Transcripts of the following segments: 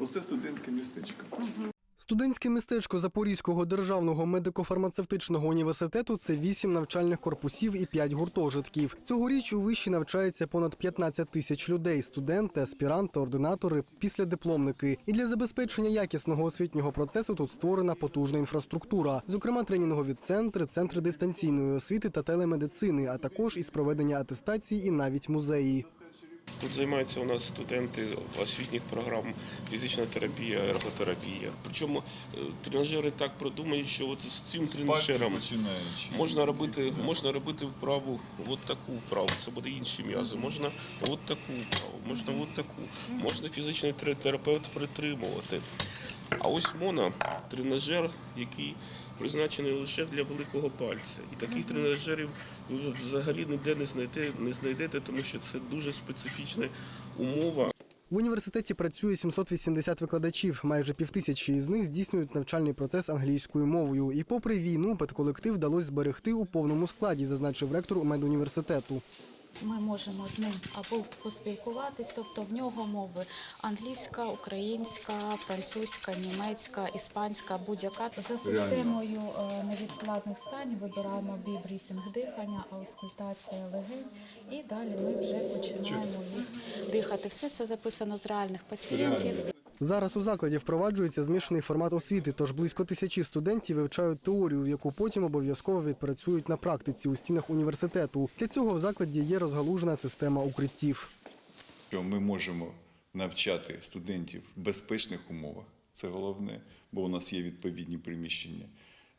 Оце студентське містечко. Студентське містечко Запорізького державного медико-фармацевтичного університету це вісім навчальних корпусів і п'ять гуртожитків. Цьогоріч у виші навчається понад 15 тисяч людей: студенти, аспіранти, ординатори, післядипломники. І для забезпечення якісного освітнього процесу тут створена потужна інфраструктура, зокрема тренінгові центри, центри дистанційної освіти та телемедицини, а також із проведення атестації і навіть музеї. Тут займаються у нас студенти освітніх програм фізична терапія, ерготерапія. Причому е, тренажери так продумані, що от з цим тренажером можна робити, можна робити вправу, от таку вправу, це буде інші м'язи. Можна от таку вправу, можна от таку. Можна фізичний терапевт притримувати. А ось моно тренажер, який призначений лише для великого пальця. І таких тренажерів ви взагалі ніде не знайдете, не знайдете, тому що це дуже специфічна умова. В університеті працює 780 викладачів. Майже півтисячі із них здійснюють навчальний процес англійською мовою. І попри війну, педколектив вдалося зберегти у повному складі, зазначив ректор медуніверситету. Ми можемо з ним або поспілкуватись, тобто в нього мови англійська, українська, французька, німецька, іспанська, будь-яка. За системою е, невідкладних станів вибираємо бібрісінг дихання, аускультація легень, і далі ми вже починаємо їх дихати. Все це записано з реальних пацієнтів. Зараз у закладі впроваджується змішаний формат освіти, тож близько тисячі студентів вивчають теорію, яку потім обов'язково відпрацюють на практиці у стінах університету. Для цього в закладі є розгалужена система укриттів. що ми можемо навчати студентів в безпечних умовах. Це головне, бо у нас є відповідні приміщення.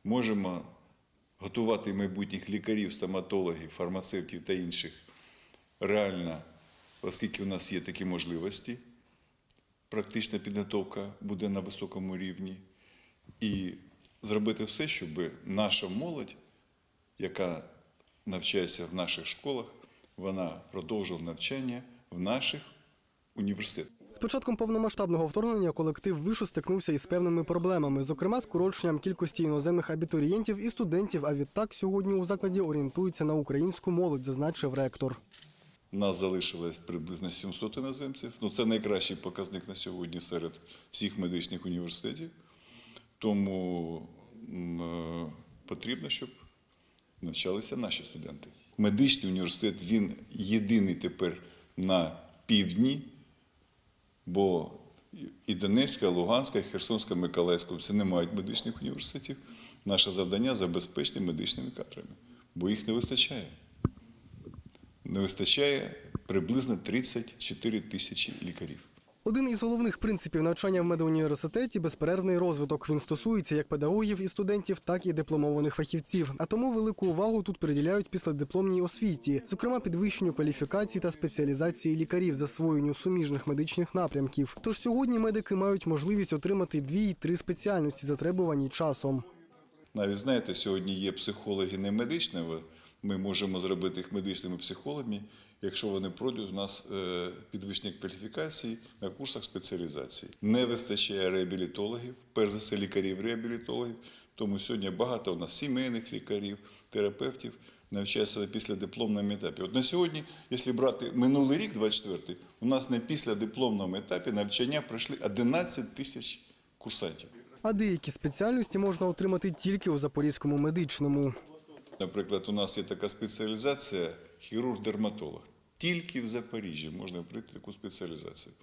Можемо готувати майбутніх лікарів, стоматологів, фармацевтів та інших реально, оскільки у нас є такі можливості. Практична підготовка буде на високому рівні. І зробити все, щоб наша молодь, яка навчається в наших школах, вона продовжувала навчання в наших університетах. З початком повномасштабного вторгнення колектив вишу стикнувся із певними проблемами, зокрема скороченням кількості іноземних абітурієнтів і студентів. А відтак сьогодні у закладі орієнтуються на українську молодь, зазначив ректор. Нас залишилось приблизно 700 іноземців. Ну, це найкращий показник на сьогодні серед всіх медичних університетів. Тому е, потрібно, щоб навчалися наші студенти. Медичний університет він єдиний тепер на півдні, бо і Донецька, і Луганська, і Херсонська, Миколаївська області не мають медичних університетів. Наше завдання забезпечити медичними кадрами, бо їх не вистачає. Не вистачає приблизно 34 тисячі лікарів. Один із головних принципів навчання в медуніверситеті безперервний розвиток. Він стосується як педагогів і студентів, так і дипломованих фахівців. А тому велику увагу тут приділяють післядипломній освіті, зокрема підвищенню кваліфікації та спеціалізації лікарів, засвоєнню суміжних медичних напрямків. Тож сьогодні медики мають можливість отримати дві й три спеціальності, затребувані часом. Навіть знаєте, сьогодні є психологи не медичного. Ми можемо зробити їх медичними психологами, якщо вони пройдуть у нас е, підвищення кваліфікації на курсах спеціалізації. Не вистачає реабілітологів, перш за все лікарів-реабілітологів. Тому сьогодні багато у нас сімейних лікарів, терапевтів навчаються на післядипломному етапі. От на сьогодні, якщо брати минулий рік, 24-й, у нас на післядипломному етапі навчання пройшли 11 тисяч курсантів. А деякі спеціальності можна отримати тільки у Запорізькому медичному. Наприклад, у нас є така спеціалізація хірург-дерматолог. Тільки в Запоріжжі можна пройти таку спеціалізацію.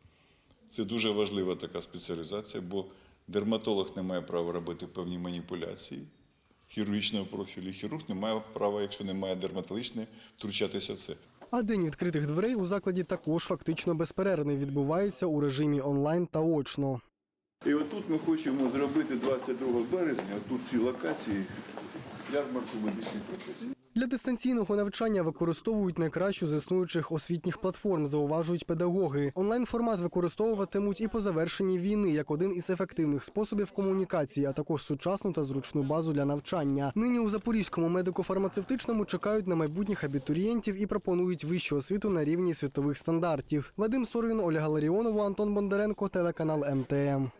Це дуже важлива така спеціалізація, бо дерматолог не має права робити певні маніпуляції хірургічного профілю. Хірург не має права, якщо немає дерматологічної, втручатися в це. А день відкритих дверей у закладі також фактично безперервний відбувається у режимі онлайн та очно. І отут ми хочемо зробити 22 березня, отут ці локації, ярмарку медичних професій. Для дистанційного навчання використовують найкращу з існуючих освітніх платформ, зауважують педагоги. Онлайн-формат використовуватимуть і по завершенні війни як один із ефективних способів комунікації, а також сучасну та зручну базу для навчання. Нині у Запорізькому медико-фармацевтичному чекають на майбутніх абітурієнтів і пропонують вищу освіту на рівні світових стандартів. Вадим Сорвін, Ольга Ларіонова, Антон Бондаренко, телеканал МТМ.